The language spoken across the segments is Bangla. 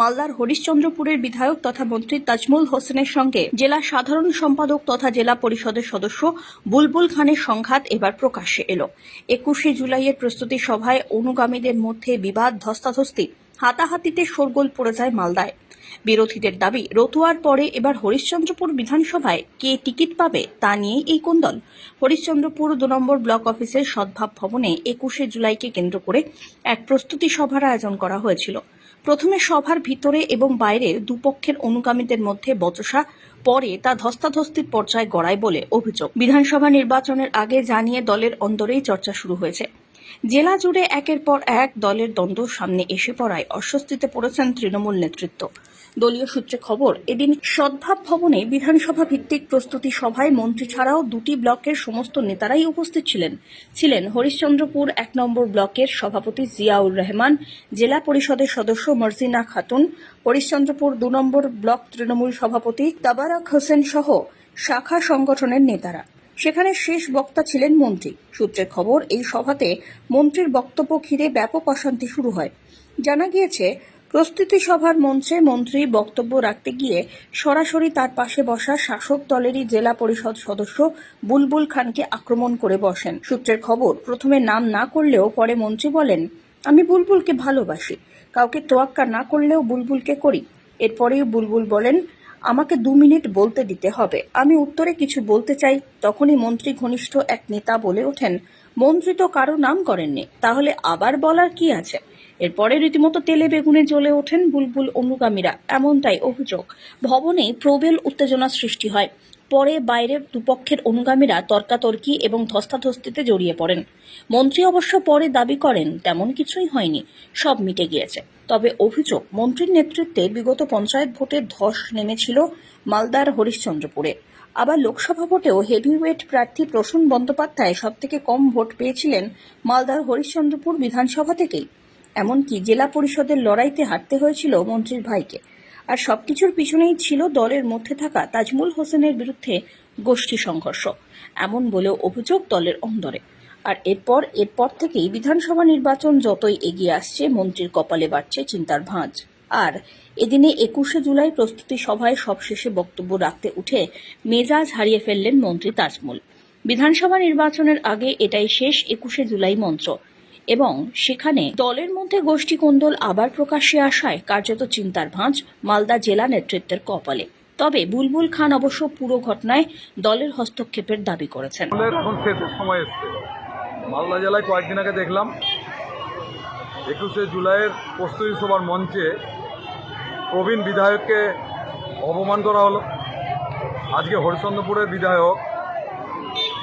মালদার হরিশ্চন্দ্রপুরের বিধায়ক তথা মন্ত্রী তাজমুল হোসেনের সঙ্গে জেলা সাধারণ সম্পাদক তথা জেলা পরিষদের সদস্য বুলবুল খানের সংঘাত এবার প্রকাশ্যে এলো। একুশে জুলাইয়ের প্রস্তুতি সভায় অনুগামীদের মধ্যে বিবাদ, ধস্তাধস্তি, হাতাহাতিতে শোরগোল পড়ে যায় মালদায়। বিরোধীদের দাবি, রতুয়ার পরে এবার হরিশ্চন্দ্রপুর বিধানসভায় কে টিকিট পাবে তা নিয়ে এই কোন্দল হরিশ্চন্দ্রপুর দু নম্বর ব্লক অফিসের সদ্ভাব ভবনে একুশে জুলাইকে কেন্দ্র করে এক প্রস্তুতি সভার আয়োজন করা হয়েছিল। প্রথমে সভার ভিতরে এবং বাইরে দুপক্ষের অনুগামীদের মধ্যে বচসা, পরে তা ধস্তাধস্তির পর্যায়ে গড়ায় বলে অভিযোগ। বিধানসভা নির্বাচনের আগে জানিয়ে দলের অন্দরেই চর্চা শুরু হয়েছে। জেলা জুড়ে একের পর এক দলের দ্বন্দ্ব সামনে এসে পড়ায় অস্বস্তিতে পড়েছেন তৃণমূল নেতৃত্ব। দলীয় সূত্রে খবর, এদিন সদ্ভাব ভবনে বিধানসভা ভিত্তিক প্রস্তুতি সভায় মন্ত্রী ছাড়াও দুটি ব্লকের সমস্ত নেতারাই উপস্থিত ছিলেন। ছিলেন হরিশ্চন্দ্রপুর এক নম্বর ব্লকের সভাপতি জিয়াউর রহমান, জেলা পরিষদের সদস্য মর্জিনা খাতুন, হরিশ্চন্দ্রপুর দু নম্বর ব্লক তৃণমূল সভাপতি তাবারাক হোসেন সহ শাখা সংগঠনের নেতারা। সেখানে শেষ বক্তা ছিলেন মন্ত্রী। সূত্রের খবর, এই সভাতে মন্ত্রীর বক্তব্য ঘিরে ব্যাপক অশান্তি শুরু হয়। জানা গিয়েছে, প্রস্তুতি সভার মঞ্চে মন্ত্রী বক্তব্য রাখতে গিয়ে সরাসরি তার পাশে বসা শাসক দলেরই জেলা পরিষদ সদস্য বুলবুল খানকে আক্রমণ করে বসেন। সূত্রের খবর, প্রথমে নাম না করলেও পরে মন্ত্রী বলেন, আমি বুলবুলকে ভালোবাসি। কাউকে তোয়াক্কা না করলেও বুলবুলকে করি। এরপরেই বুলবুল বলেন আমাকে দু মিনিট বলতে দিতে হবে। আমি উত্তরে কিছু বলতে চাই। তখনই মন্ত্রী ঘনিষ্ঠ এক নেতা বলে ওঠেন। মন্ত্রী তো কারও নাম করেননি। তাহলে আবার বলার কি আছে? এরপরে রীতিমতো তেলে বেগুনে জ্বলে ওঠেন বুলবুল অনুগামীরা। এমনটাই অভিযোগ। ভবনে প্রবেল উত্তেজনা সৃষ্টি হয়। পরে বাইরে দুপক্ষের অনুগামীরা তর্কাতর্কি এবং ধস্তাধস্তিতে জড়িয়ে পড়েন। মন্ত্রী অবশ্য পরে দাবি করেন, তেমন কিছুই হয়নি। সব মিটে গিয়েছে। তবে অভিযোগ, মন্ত্রীর নেতৃত্বে বিগত পঞ্চায়েত ভোটে ধস নেমেছিল মালদার হরিশ্চন্দ্রপুরে। আবার লোকসভা ভোটেও হেভিওয়েট প্রার্থী প্রসূন বন্দ্যোপাধ্যায় সবথেকে কম ভোট পেয়েছিলেন মালদার হরিশ্চন্দ্রপুর বিধানসভা থেকেই। এমনকি জেলা পরিষদের লড়াইতে হারতে হয়েছিল মন্ত্রীর ভাইকে। আর সবকিছুর পিছনেই ছিল দলের মধ্যে থাকা তাজমুল হোসেনের বিরুদ্ধে গোষ্ঠী সংঘর্ষ, এমন বলেও অভিযোগ দলের অন্দরে। আর এরপর এরপর থেকেই বিধানসভা নির্বাচন যতই এগিয়ে আসছে, মন্ত্রীর কপালে বাড়ছে চিন্তার ভাঁজ। আর এদিনে একুশে জুলাই প্রস্তুতি সভায় সবশেষে বক্তব্য রাখতে উঠে মেজাজ হারিয়ে ফেললেন মন্ত্রী তাজমুল। বিধানসভা নির্বাচনের আগে এটাই শেষ একুশে জুলাই মঞ্চ। এবং সেখানে দলের মধ্যে গোষ্ঠী কোন্দল আবার প্রকাশ্যে আসায় কার্যত চিন্তার ভাঁজ মালদা জেলা নেতৃত্বের কপালে। তবে বুলবুল খান অবশ্য পুরো ঘটনায় দলের হস্তক্ষেপের দাবি করেছেন। এখন শেষের সময় এসছে। মালদা জেলায় কয়েকদিন আগে দেখলাম, একুশে জুলাইয়ের প্রস্তুতি সভার মঞ্চে প্রবীণ বিধায়ককে অপমান করা হলো। আজকে হরিশ্চন্দ্রপুরের বিধায়ক,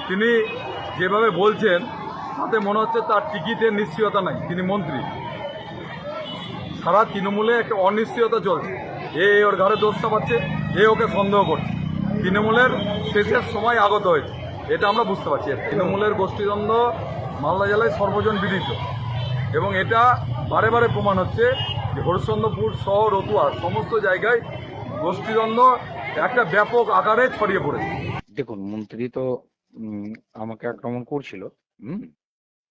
তিনি যেভাবে বলছেন তাতে মনে হচ্ছে তার টিকিটের নিশ্চয়তা নাই, তিনি মন্ত্রী। সারা তৃণমূলে একটা অনিশ্চয়তা চলছে এ ওর ঘরে দোষটা পাচ্ছে এ ওকে সন্দেহ করছে। তৃণমূলের শেষের সময় আগত হয়েছে। এটা আমরা বুঝতে পারছি। তৃণমূলের গোষ্ঠীদ্বন্দ্ব মালদা জেলায় সর্বজন বিদিত। এবং এটা বারে বারে প্রমাণ হচ্ছে যে হরিশ্চন্দ্রপুর সহ রতুয়া সমস্ত জায়গায় গোষ্ঠীদ্বন্দ্ব একটা ব্যাপক আকারে ছড়িয়ে পড়েছে। দেখুন, মন্ত্রী তো আমাকে আক্রমণ করছিল, হুম?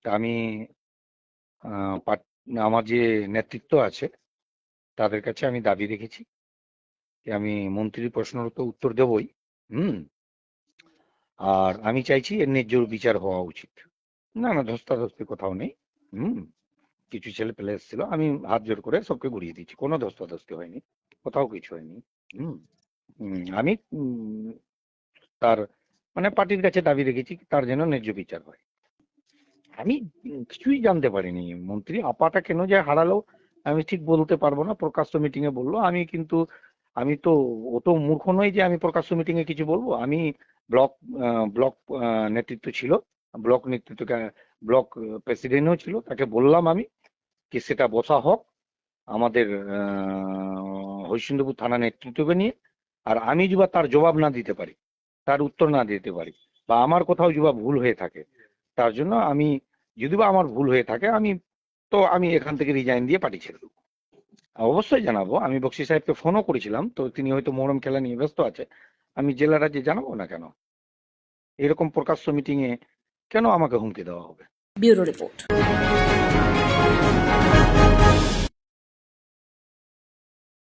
তা আমি আমার যে নেতৃত্ব আছে তাদের কাছে আমি দাবি রেখেছি যে আমি মন্ত্রীর প্রশ্নের তো উত্তর দেবই হুম? আর আমি চাইছি এর ন্যায্য বিচার হওয়া উচিত। না না ধস্তাধস্তি কোথাও নেই হুম? কিছু ছেলে পেলে এসেছিল আমি হাত জোর করে সবকে ঘুরিয়ে দিচ্ছি কোনো ধস্তাধস্তি হয়নি কোথাও কিছু হয়নি হুম? হুম, আমি তার মানে পার্টির কাছে দাবি রেখেছি তার যেন ন্যায্য বিচার হয়। আমি কিছুই জানতে পারিনি। মন্ত্রী, আপাটা কেন যে হারালো, আমি ঠিক বলতে পারব না। প্রকাশ্য মিটিং এ বলল। আমি কিন্তু, আমি তো অত মূর্খ নই যে আমি প্রকাশ্য মিটিং এ কিছু বলব। আমি ব্লক ব্লক নেতৃত্ব ছিল। ব্লক নেতৃত্ব ব্লক প্রেসিডেন্টও ছিল। তাকে বললাম আমি কি সেটা বসা হোক। আমাদের হরিশ্চন্দ্রপুর থানা নেতৃত্বকে নিয়ে। আর আমি যদি তার জবাব না দিতে পারি, তার উত্তর না দিতে পারি বা আমার কোথাও যদি ভুল হয়ে থাকে তার জন্য আমি যদি বা আমার ভুল হয়ে থাকে, আমি তো আমি এখান থেকে রিজাইন দিয়ে পাঠিয়ে ছেড়ে দেবো। অবশ্যই জানাব। আমি বক্সি সাহেবকে ফোনও করেছিলাম, তো তিনি হয়তো মোহরম খেলা নিয়ে ব্যস্ত আছে। আমি জেলা রাজ্যে জানাব না কেন? এরকম প্রকাশ্য মিটিং এ কেন আমাকে হুমকি দেওয়া হবে? Bureau report.